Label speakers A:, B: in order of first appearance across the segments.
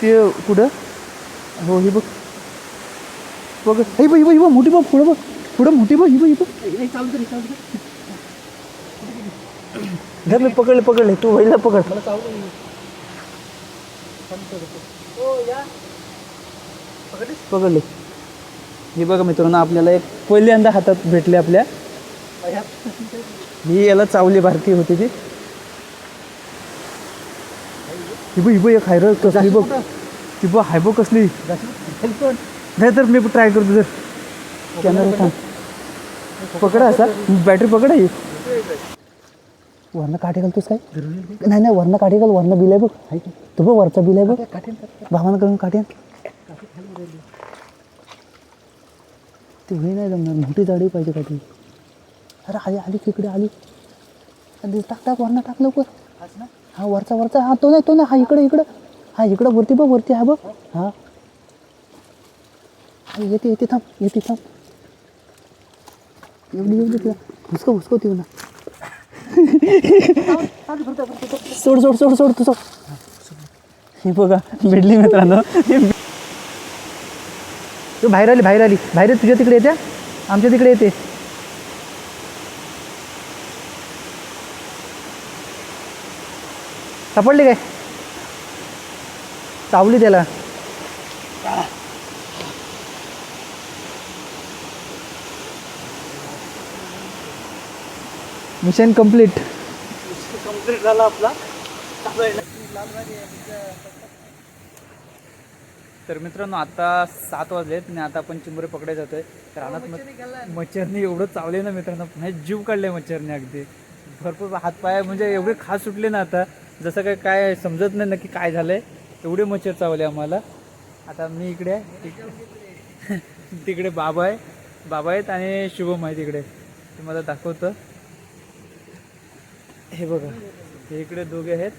A: ते कुठं? हो ही बघ. बघ ही बघ ही बघ ही बघ मोठी बघ पुढं बघ. पुढं मोठी बघ ही बघ ही बघ. धर मी पकडले पकडले. तू वहिला पकड. पकडले. हे बघा मित्रांनो आपल्याला एक पहिल्यांदा हातात भेटले आपल्या. ही याला चावली भारती होती ती. ही ही बघ एक हायर कसली बघ ती बघ हाय बघ कसली? नाही तर मी ट्राय करतो जर. कॅमेरा थांब. पकडा. असा. बॅटरी पकडा ही. वरनं काठी घालतोस काय? नाही नाही वरनं काठी घाल वरनं बिल आहे बघ. तू बघ वरचा बिल आहे बघ. भावानं करून काठी. ती होई नाही जमणार. मोठी जाडी पाहिजे काठी. अरे आली आली तिकडे आली. टाक टाक वरनं टाक लवकर. हा वरचा वरचा. हा तो नाही तो नाही. हा इकडं इकडं. हा इकडं वरती बघ वरती हा बघ. हा. येते येते थांब. येते थांब. एवढी एवढी तुला हुसको हुसको ती ना सोड सोड सोड सोड तू सोड ही बघा भेटली मित्रांनो. तू बाहेर आली बाहेर आली. बाहेर तुझ्या तिकडे येते आमच्या तिकडे येते. सापडली काय? चावली त्याला. मिशन कंप्लीट
B: कंप्लीट झाला आपला
A: तर मित्रांनो आता सात वाजलेत आणि आता आपण चिंबरे पकडायला जातोय. तर रानात मच्छरने एवढं चावले ना मित्रांनो जीव काढले मच्छरने अगदी. भरपूर हातपाय म्हणजे एवढे खास सुटले ना आता. जसं काय काय समजत नाही नक्की काय झालंय एवढे मच्छर चावले आम्हाला. आता मी इकडे आहे तिकडे बाबा आहे. बाबा आहेत आणि शुभम आहे तिकडे. तुम्हाला दाखवतं. हे बघा हे इकडे दोघे आहेत.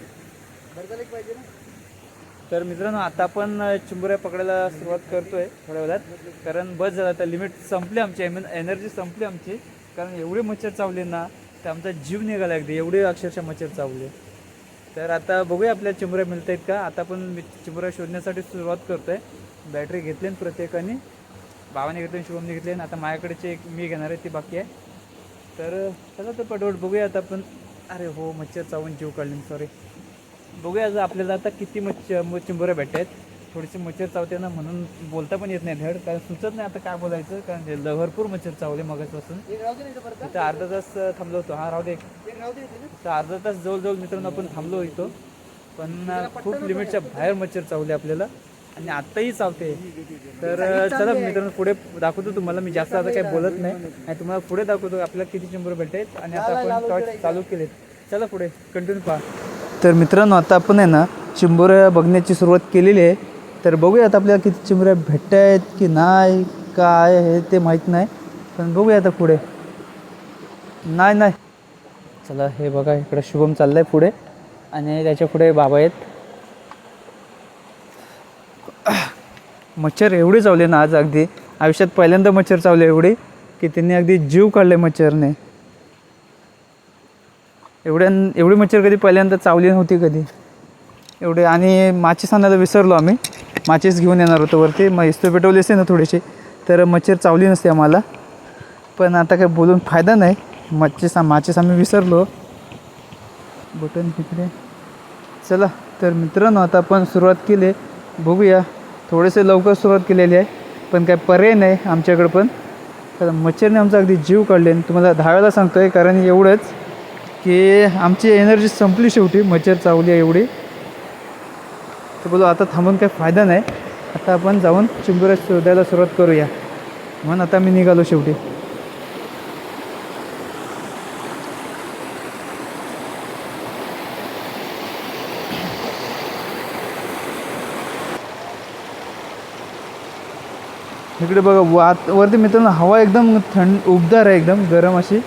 A: तर मित्रांनो आता आपण चिंबुऱ्या पकडायला सुरुवात करतोय थोड्या वेळात. कारण बस झालं आता लिमिट संपली आमची आय मीन एनर्जी संपली आमची. कारण एवढे मच्छर चावले ना तर आमचा जीव निघाला अगदी. एवढे अक्षरशः मच्छर चावले. तर आता बघूया आपल्या चिमऱ्या मिळत आहेत का? आता आपण मी चिंबुऱ्या शोधण्यासाठी सुरुवात करतोय. बॅटरी घेतली ना प्रत्येकाने. भावाने घेतली शुभमने घेतली आता माझ्याकडेचे एक मी घेणार आहे ती बाकी आहे. तर चला तर पटवट बघूया आता आपण. अरे हो मच्छर चावून जीव काढले सॉरी बघूया आज आपल्याला आता किती मच्छ म- भेटत आहेत थोडीशी मच्छर चावते ना म्हणून बोलता पण येत नाही धड कारण सुचत नाही आता काय बोलायचं कारण ल- भरपूर मच्छर चावले मगाचपासून इथं अर्धा तास अं, थांबलो होतो. हा राहू दे तर अर्धा तास जवळजवळ मित्रांनो आपण थांबलो इथं. पण अं, खूप लिमिटच्या बाहेर मच्छर चावले आपल्याला. आणि आत्ताही चावते. तर अं, चला मित्रांनो पुढे दाखवतो तुम्हाला. मी जास्त आता काही बोलत नाही. आणि तुम्हाला पुढे दाखवतो आपल्याला किती चिंबर भेटत आणि आता आपण टॉर्च चालू केलेत. चला पुढे कंटिन्यू पहा. तर मित्रांनो आता आपण आहे ना चिंबोऱ्या बघण्याची सुरुवात केलेली आहे. तर बघूया आता आपल्याला किती चिमऱ्या भेटत आहेत की नाही काय हे ते माहीत नाही. पण बघूया आता पुढे. नाही नाही. चला हे बघा इकडं शुभम चाललाय पुढे. आणि त्याच्या पुढे बाबा आहेत. मच्छर एवढे चावले ना आज अगदी. आयुष्यात पहिल्यांदा मच्छर चावले एवढी की त्यांनी अगदी जीव काढले मच्छरने. एवढ्या एवढी मच्छर कधी पहिल्यांदा चावली नव्हती कधी. एवढे आणि माची सांगायला विसरलो आम्ही. माचीस घेऊन येणार होतो वरती. मग इस्तो पेटवले असते ना थोडेसे तर मच्छर चावली नसते आम्हाला. पण आता काही बोलून फायदा नाही. मच्छीस माचीस आम्ही विसरलो. बटन तिकडे. चला तर मित्रांनो आता आपण सुरुवात केली. बघूया. थोडेसे लवकर सुरुवात केलेली आहे. पण काय पर्याय नाही आमच्याकडं पण. कारण मच्छरने आमचा अगदी जीव काढले. आणि तुम्हाला धावायला सांगतो आहे कारण एवढंच की आमची एनर्जी संपली शेवटी. मच्छर चावली आहे एवढी. तर बोलू आता थांबून काही फायदा नाही. आता आपण जाऊन चिंबुऱ्या शोधायला सुरुवात करूया. म्हणून आता मी निघालो शेवटी. इकडे बघा वात वरती मित्रांनो हवा एकदम थंड उबदार आहे एकदम गरम अशी.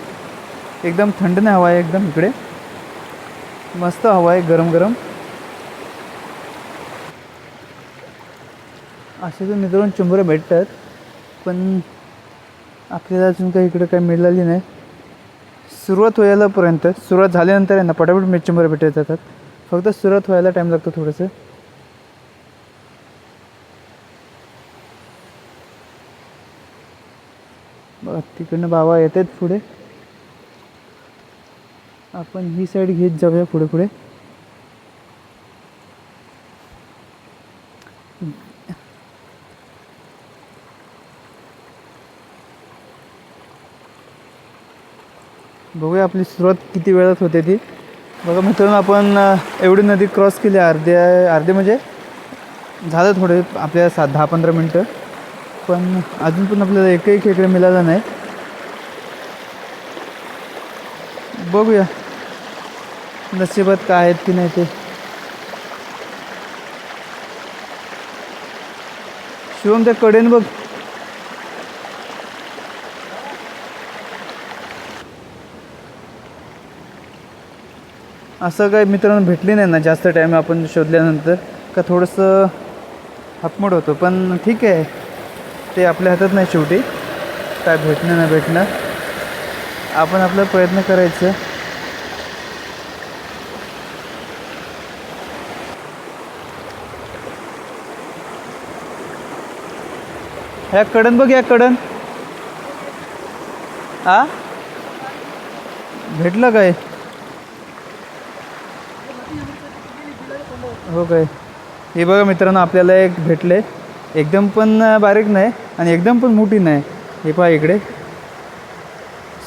A: एकदम थंड नाही हवा आहे एकदम इकडे. मस्त हवा आहे गरम गरम असे तर मित्रांनो चुंबर भेटतात पण आपल्याला अजून काही इकडं काही मिळालेली नाही. सुरुवात व्हायलापर्यंत सुरुवात झाल्यानंतर आहे ना पटापट चुंबर भेटत जातात. फक्त सुरुवात व्हायला टाईम लागतो थोडंसं. बघा तिकडनं बाबा येत आहेत पुढे. आपण ही साईड घेत जाऊया पुढे पुढे. बघूया आपली सुरुवात किती वेळात होते ती. बघा मित्रांनो आपण एवढी नदी क्रॉस केली अर्ध्या अर्धे म्हणजे झालं थोडे आपल्या सात दहा पंधरा मिनटं. पण अजून पण आपल्याला एकही खेकडे मिळाला नाही. बघूया नशिबात काय आहेत की नाही ते. शिवम त्या कडेन बघ. असं काही मित्रांनो भेटली नाही ना जास्त टाईम आपण शोधल्यानंतर. का थोडंसं हकमोड होतो पण ठीक आहे. ते आपल्या हातात नाही शेवटी. काय भेटणं नाही भेटणं. आपण आपला प्रयत्न करायचं. ह्या कडन बघ या कडन. आ? भेटलं काय? हो काय? हे बघा मित्रांनो आपल्याला एक भेटले. एकदम पण बारीक नाही आणि एकदम पण मोठी नाही. हे पहा इकडे.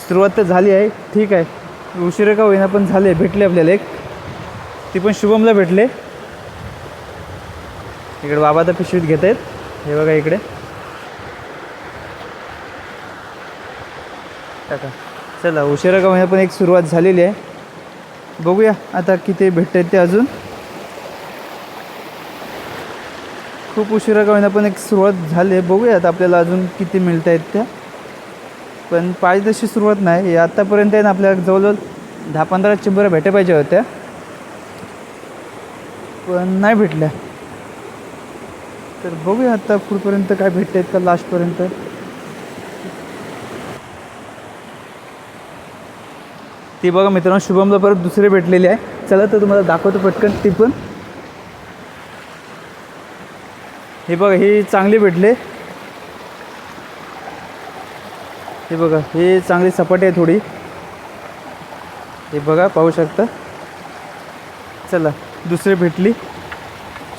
A: सुरुवात तर झाली आहे. ठीक आहे. उशिरा का होईना पण झाले. भेटले आपल्याला एक. ती पण शुभमला भेटले. इकडे बाबा तर पिशवीत घेत आहेत. हे बघा इकडे. टाका. चला उशिरा का होईना पण एक सुरुवात झालेली आहे. बघूया आता किती भेटत आहेत ते अजून. खूप उशिरा का होईना पण एक सुरुवात झाली. आहे बघूया आता आपल्याला अजून किती मिळत आहेत त्या. पण पाहिजे तशी सुरुवात नाही. हे आत्तापर्यंत आहे ना आपल्याला जवळजवळ दहा पंधरा चिंबऱ्या भेटे पाहिजे होत्या. पण नाही भेटल्या. तर बघूया आता पुढपर्यंत काय भेटत आहेत का लास्टपर्यंत. ती बघा मित्रांनो शुभमला परत दुसरी भेटलेली आहे. चला तर तुम्हाला दाखवतो पटकन ती पण. हे बघा हे चांगले भेटले. हे बघा हे चांगली सपाटी आहे थोडी. हे बघा पाहू शकता. चला दुसरी भेटली.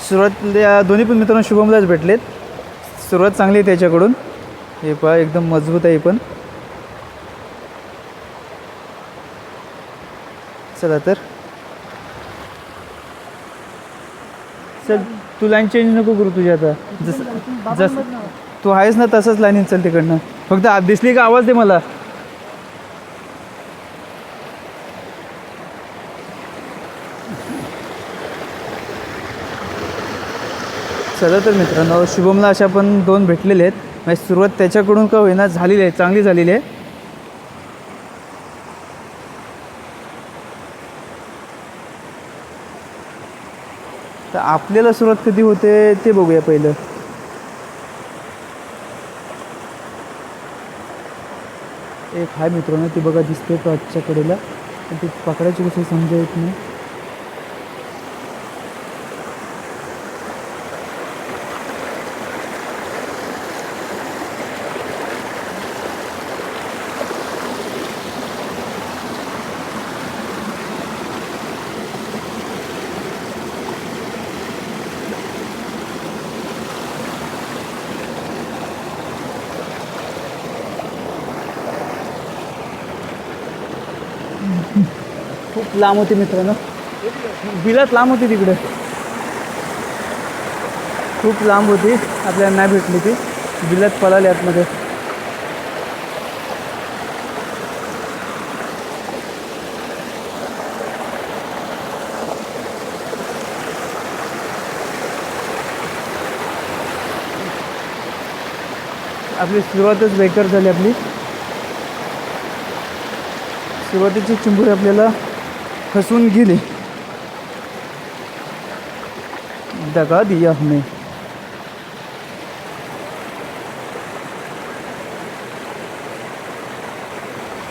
A: सुरुवात या दोन्ही पण मित्रांनो शुभमलाच भेटलेत. सुरुवात चांगली आहे त्याच्याकडून. हे पहा एकदम मजबूत आहे पण. चला तर. चल. तू लाईन चेंज नको करू तुझी आता. जसं जसं तू आहेस ना तसंच लाईन चल तिकडनं. फक्त आत दिसली का आवाज दे मला. चला तर मित्रांनो शुभमला अशा पण दोन भेटलेले आहेत. म्हणजे सुरुवात त्याच्याकडून का होईना झालेली आहे चांगली झालेली आहे. आपल्याला सुरुवात कधी होते ते बघूया पहिलं. एक हाय मित्रांनो ती बघा दिसते तो कडेला. पण ती पकडायची कसं समजा येत नाही. लांब होती मित्रांनो. बिलात लांब होती तिकडे. खूप लांब होती. आपल्याला नाही भेटली ती. बिलात पळाली आतमध्ये. आपली सुरुवातच बेकार झाली आपली. सुरुवातीची चिंबुरी आपल्याला फसून गेली. दगा दिया हमें.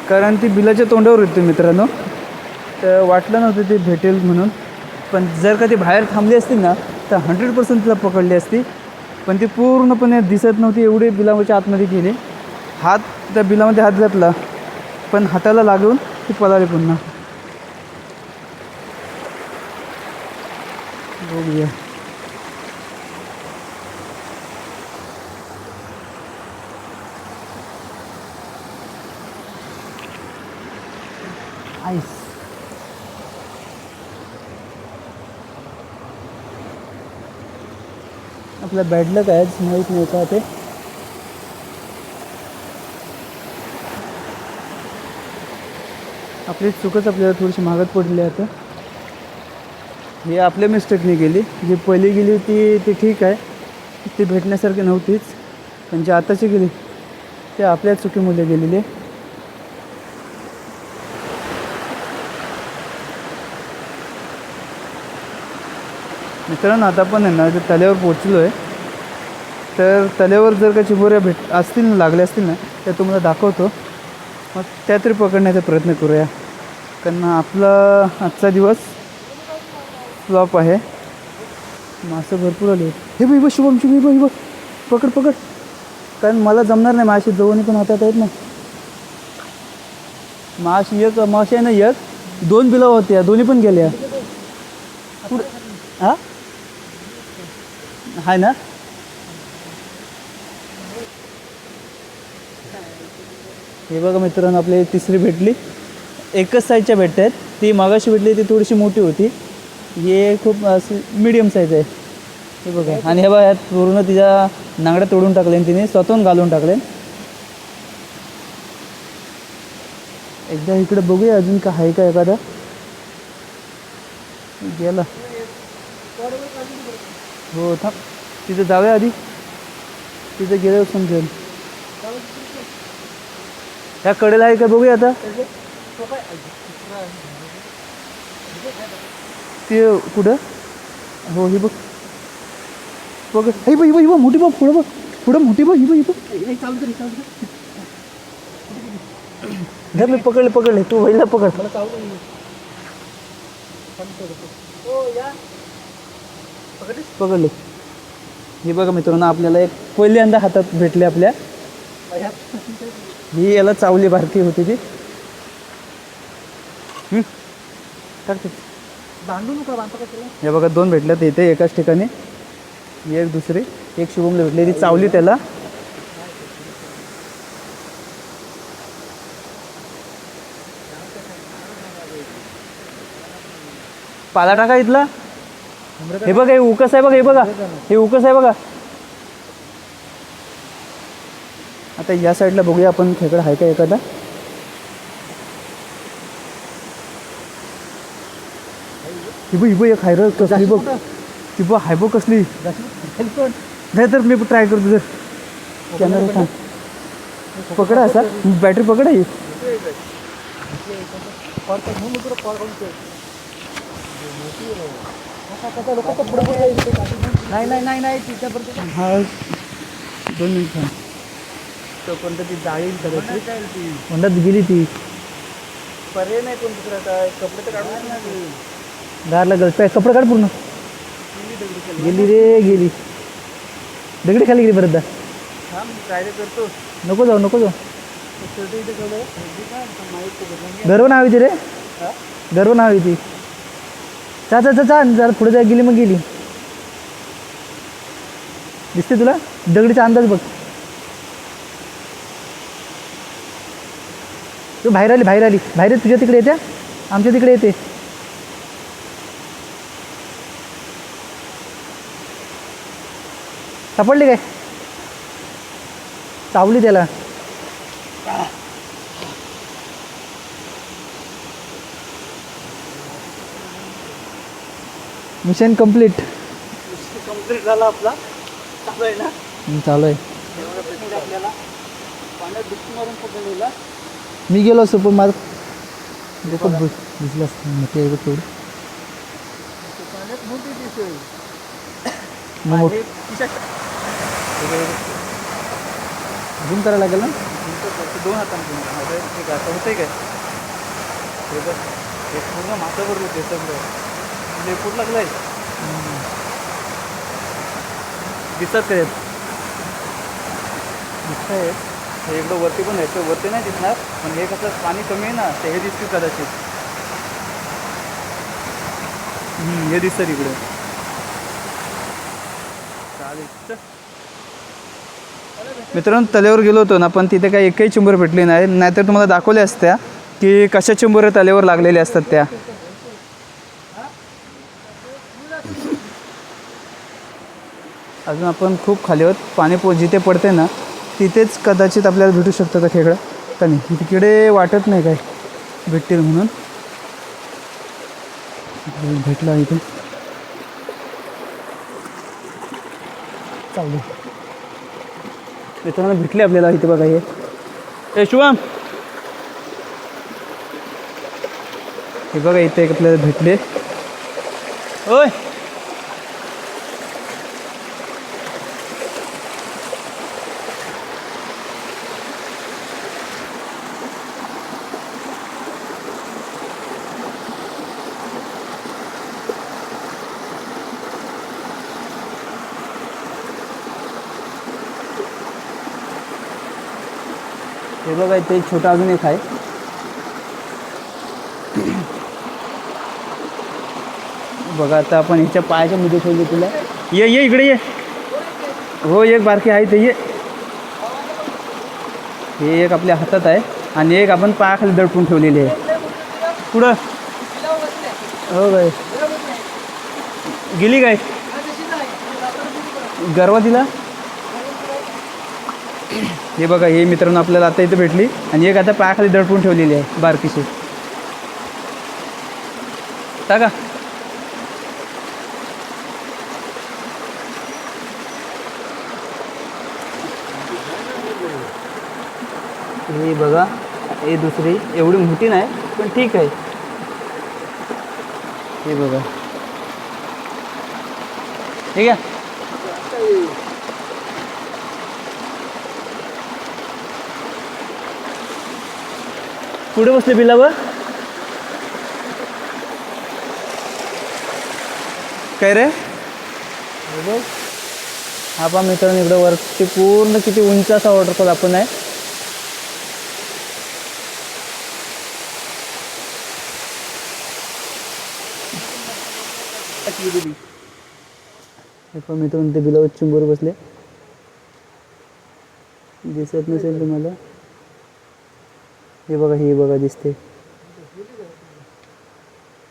A: कारण ती बिलाच्या तोंडावर होती मित्रांनो. तर वाटलं नव्हतं ते भेटेल म्हणून. पण जर का ती बाहेर थांबली असती ना तर हंड्रेड पर्सेंट तिला पकडली असती. पण ती पूर्णपणे दिसत नव्हती एवढी बिलाच्या आतमध्ये गेले. हात त्या बिलामध्ये हात घातला. पण हाताला लागून ती पळाली पुन्हा. बघूया आईस आपल्या बॅडला काय माहीत नाही का ते. आपली चुकच आपल्याला थोडीशी मागत पडली आता. हे आपल्या मिस्टेकने गेली जी पहिली गेली होती ती ठीक आहे. ती भेटण्यासारखी नव्हतीच. पण जी आताची गेली ते आपल्या चुकीमुळे गेलेली मित्रांनो आता पण आहे ना जर तल्यावर पोचलो आहे तर तल्यावर जर का चिबोऱ्या भेट असतील ना लागल्या असतील ना त्या तुम्हाला दाखवतो. मग त्या तरी पकडण्याचा प्रयत्न करूया. कारण आपला आजचा दिवस फ्लॉप आहे. मासे भरपूर आले. हे बाई बघ शुभम शुभ बघ बघ. पकड पकड. कारण मला जमणार नाही मासे दोन्ही पण हातात आहेत ना माशी एक माशी आहे ना एक. दोन बिलाव होत्या दोन्ही पण गेल्या. पुढं- आहे ना? हे बघा मित्रांनो आपली तिसरी भेटली. एकच साईजच्या भेटत आहेत ती मागाशी भेटली ती थोडीशी मोठी होती. हे खूप अशी मिडियम साईज आहे. हे बघा. आणि हे बघा यात पूर्ण तिच्या नांगड्या तोडून टाकले तिने स्वतःहून घालून टाकले एकदा इकडे बघूया अजून का आहे का एखादा. गेला. हो थांब. तिथं जाऊया आधी. तिथं गेल्यावर समजेल. ह्या कडेला आहे का बघूया आता. ते कुठं? हो ही बघ. बघ. हे बघ ही बघ ही बघ मोठी बघ पुढं बघ. पुढं मोठी बघ ही बघ ही बघ. धर मी पकडले पकडले तू वहिला पकड. पकडले हे. बघा मित्रांनो आपल्याला एक पहिल्यांदा हातात भेटले आपल्या. ही याला चावली बारकी होती ती. टाकते हे बघा दोन भेटल्यात इथे एकाच ठिकाणी. एक दुसरी एक शुभमला भेटली. ती चावली त्याला. पाला टाका इथला. हे बघा हे उकस आहे बघा हे बघा. हे उकस आहे बघा. आता या साईडला बघूया आपण खेकडा आहे का एखादा? ही बघ ही बघ एक हाय र कसली बघ ती बघ हाय बघ कसली नाही तर मी ट्राय करतो जर. कॅमेरा थांब. पकडा. असा. बॅटरी पकडा ही.
B: नाही नाही नाही नाही तिच्यापर्यंत
A: हा दोन मिनिट तोपर्यंत ती जाळी म्हणतात गेली ती. पर्याय नाही कोण दुसरा काय कपडे तर काढून गारला गल. पॅ कपडे काढ पूर्ण. गेली रे गेली. दगडी खाली गेली ट्राय करतो? नको जाऊ नको जाऊ. गर्व नाव ती रे. गर्व नाव आहे ती. चा चा चा चा जरा पुढे जा गेली मग गेली. दिसते तुला? दगडीचा अंदाज बघ. तू बाहेर आली बाहेर आली. बाहेर तुझ्या तिकडे येते आमच्या तिकडे येते. सापडली काय? चावली त्याला. मिशन कंप्लीट
B: कंप्लीट झाला आपला. चालू आहे ना?
A: चालू आहे.
B: एवढं पेशंट आपल्याला. पाण्यात डुबकी मारून पकडलेला
A: मी गेलो असतो पण माझं डोकं भु- भिजलं असतं.
B: पाण्यात मोठी दिसेल
A: झूम करायला लागेल ना?
B: दोन हातांनी ठीक आहे होते काय? हे बघ हे पूर्ण माथावर होते सगळं. लेपूट लागलाय. दिसत आहेत दिसत आहेत
A: हे इकडं वरती पण यायचं वरती नाही दिसणार पण हे कसं पाणी कमी आहे ना ते हे दिसतील कदाचित. हे दिसतं इकडे. चालेल चल. मित्रांनो तल्यावर गेलो होतो ना पण तिथे काही एकही चिंबर भेटली नाही. नाहीतर तुम्हाला दाखवल्या असत्या की कशा चिंबर तल्यावर लागलेल्या असतात त्या. अजून आपण खूप खाली आहोत. पाणी पो जिथे पडते ना तिथेच कदाचित आपल्याला भेटू शकतं तर खेकडं? का नाही? तिकडे वाटत नाही काय भेटतील म्हणून. भेटला इथे चालू. मित्रांनो भेटले आपल्याला इथे बघा हे. ए शुभम. हे बघा इथे एक आपल्याला भेटले. होय आहे ते एक छोटा अजून एक आहे. बघा आता आपण ह्याच्या पायाच्या मध्ये ठेवली तुला. ये ये इकडे ये. हो एक बारकी आहे ते ये. हे एक आपल्या हातात आहे आणि एक आपण पायाखाली दडपून ठेवलेली आहे. पुढं. हो काय गेली काय? गरवा दिला? हे बघा हे मित्रांनो आपल्याला आता इथे भेटली. आणि एक आता पायाखाली दडपून ठेवलेली आहे बारकीशी. टाका. हे बघा हे दुसरी. एवढी मोठी नाही पण ठीक आहे. हे बघा. ठीक आहे पुढे बसले बिलावर? काय रे? हे बघ. हा पहा मित्रांनो इकडं वरती पूर्ण किती उंच असा वॉटरफॉल आपण आहे. मित्रांनो ते बिलावर चिंबोर बसले. दिसत नसेल तुम्हाला? हे बघा हे बघा दिसते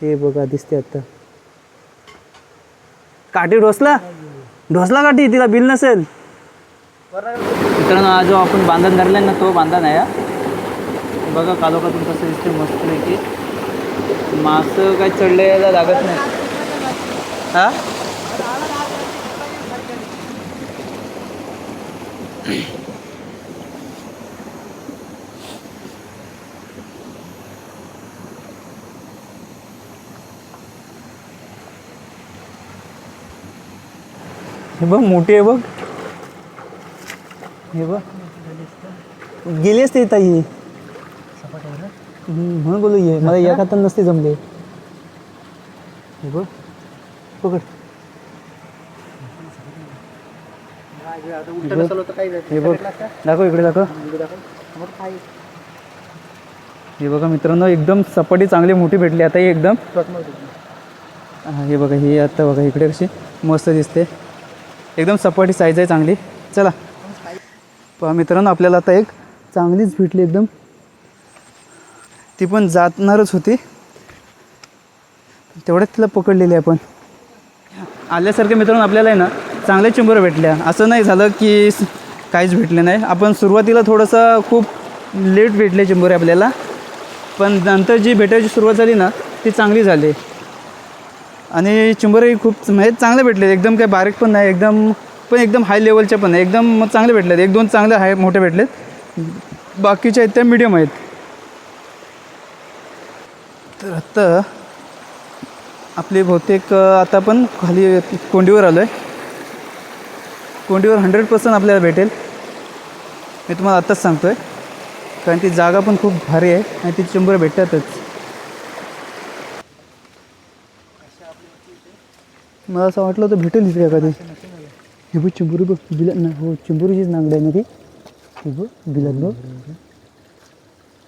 A: हे बघा दिसते आता. काठी ढोसला? ढोसला काठी? तिला बिल नसेल. मित्रांनो जो आपण बांधण धरलाय ना तो बांधण आहे बघा कालोखातून कसं दिसते मस्त की मासं काय चढलेला लागत नाही. हा? हे बघ मोठी आहे बघ. हे बघ. गेली असते ताई. म्हणून बोलू ये. मला या खाता नसते जमले. हे बघ. पकड. हे बघ. दाखव इकडे दाखव. हे बघा मित्रांनो एकदम सपाटी चांगली मोठी भेटली. आता ही एकदम. हा, हे बघा ही आता बघा इकडे कशी मस्त दिसते. एकदम सपाटी साईज आहे चांगली. चला. पहा मित्रांनो आपल्याला आता एक चांगलीच भेटली एकदम. ती पण जातणारच होती. तेवढ्याच तिला पकडलेली आहे आपण. आल्यासारखे मित्रांनो आपल्याला आहे ना चांगल्या चिंबरं भेटल्या. असं नाही झालं की काहीच भेटले नाही. आपण सुरुवातीला थोडंसं खूप लेट भेटले चिंबोरे आपल्याला. पण नंतर जी भेटायची सुरुवात झाली ना ती चांगली झाली. आणि चुंबरही खूप म्हणजे चांगले भेटले एकदम काही बारीक पण नाही एकदम पण एकदम हाय लेवलचे पण नाही. एकदम चांगले भेटलेत. एक दोन चांगले हाय मोठे भेटलेत. बाकीच्या आहेत त्या मिडियम आहेत. तर आत्ता आपले बहुतेक आता पण खाली कोंडीवर आलो आहे कोंडीवर हंड्रेड पर्सेंट आपल्याला भेटेल. मी तुम्हाला आत्ताच सांगतो आहे कारण ती जागा पण खूप भारी आहे आणि ती चुंबरं भेटतातच. मला असं वाटलं होतं भेटेल तिथे एखादी हे बघ चिंबुरी बघ बिल ना हो चिंबुरीचीच नांगड आहे ना ती? हे बघ बिलात बघ.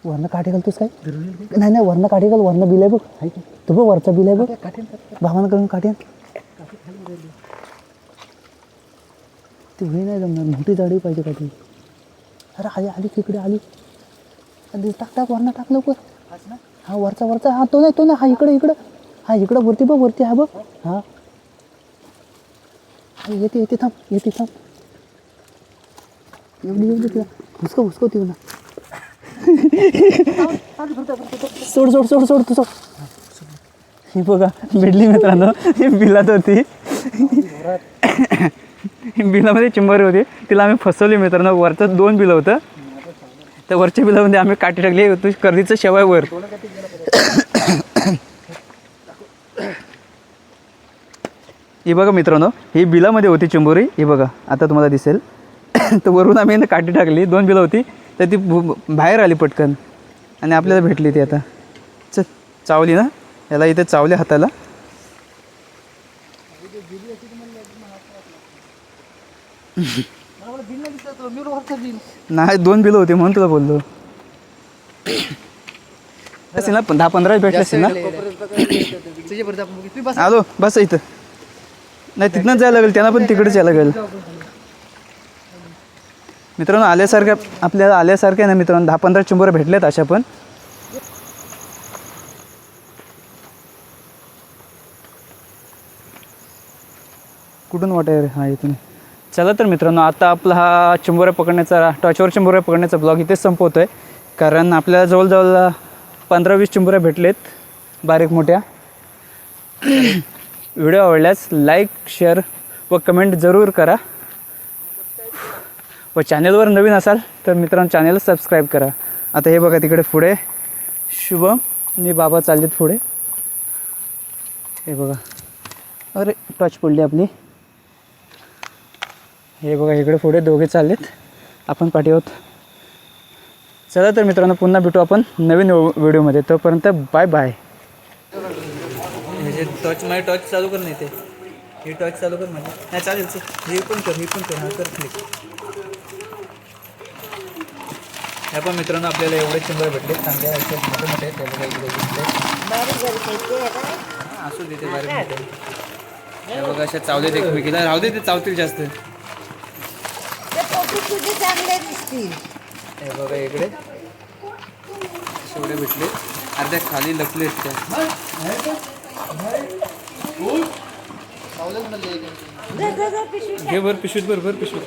A: वरनं काठी घालतोस काय? नाही नाही वरनं काठी घाल वरनं बिल आहे बघ. तू बघ वरचा बिल आहे बघ. भावानं करून काठी ती होई नाही जमणार मोठी जाडी पाहिजे काठी अरे आली आली तिकडे आली. टाक टाक वरनं टाक लवकर. हा वरचा वरचा. हा तो नाही तो नाही. हा इकडे इकडं. हा इकडं वरती बघ वरती. हा बघ. हा, येते येते थांब येते थांब एवढी एवढी तुला हुसको हुसको ती ना सोड सोड सोड सोड तू सोड ही बघा भेटली मित्रांनो ही बिलात होती बिलामध्ये चिंबरी होती तिला आम्ही फसवली मित्रांनो वरचं दोन बिलं होतं तर वरच्या बिलामध्ये आम्ही काठी टाकली तू कर्दीचं शेवाय वर ही बघा मित्रांनो ही बिलामध्ये होती चिंबोरी. ही बघा आता तुम्हाला दिसेल. तर वरून आम्ही ना काठी टाकली दोन बिलं होती. तर ती बाहेर आली पटकन. आणि आपल्याला भेटली ती आता. चल चावली ना? याला इथे चावले हाताला. नाही दोन बिलं होती म्हणून तुला बोललो. असेल ना दहा पंधरा भेटले असेल ना? आलो बस इथं. नाही तिथनंच जायला लागेल त्यांना पण तिकडेच यायला लागेल. मित्रांनो आल्यासारख्या आपल्याला आल्यासारख्या ना मित्रांनो दहा पंधरा चिंबोरं भेटल्यात अशा पण. कुठून वाटाय रे? हा इथून. चला तर मित्रांनो आता आपला हा चिंबोऱ्या पकडण्याचा टॉचवर चिंबोऱ्या पकडण्याचा ब्लॉग इथेच संपवतो आहे कारण आपल्याला जवळजवळ पंधरा वीस चिंबोऱ्या भेटलेत बारीक मोठ्या. व्हिडिओ आवडल्यास लाईक शेअर व कमेंट जरूर करा. व चॅनलवर नवीन असाल तर मित्रांनो चॅनेल सबस्क्राईब करा. आता हे बघा तिकडे पुढे. शुभम आणि बाबा चाललेत पुढे. हे बघा. अरे टच पडली आपली. हे बघा इकडे पुढे दोघे चाललेत. आपण पाठी आहोत. चला तर मित्रांनो पुन्हा भेटू आपण नवीन व्हिडिओमध्ये. तोपर्यंत बाय बाय. हे टॉच माझे टॉर्च चालू कर नाही ते हे टॉच चालू कर माझे. नाही चालेल हे पण कर हे पण कर. हा कर क्लिक ह्या पण मित्रांनो आपल्याला एवढे चिंबर भेटले. चांगले आहेत मोठे मोठे. त्याला असू दे ते बारीक मोठे. हे बघा अशा चावलेत एकमेकीला. राहू दे ते चावतील जास्त.
C: चांगले दिसतील
D: हे बघा इकडे. एवढे भेटले. अर्ध्या खाली लपलेत त्या. घे भर पिशवीत भर भर पिशवीत.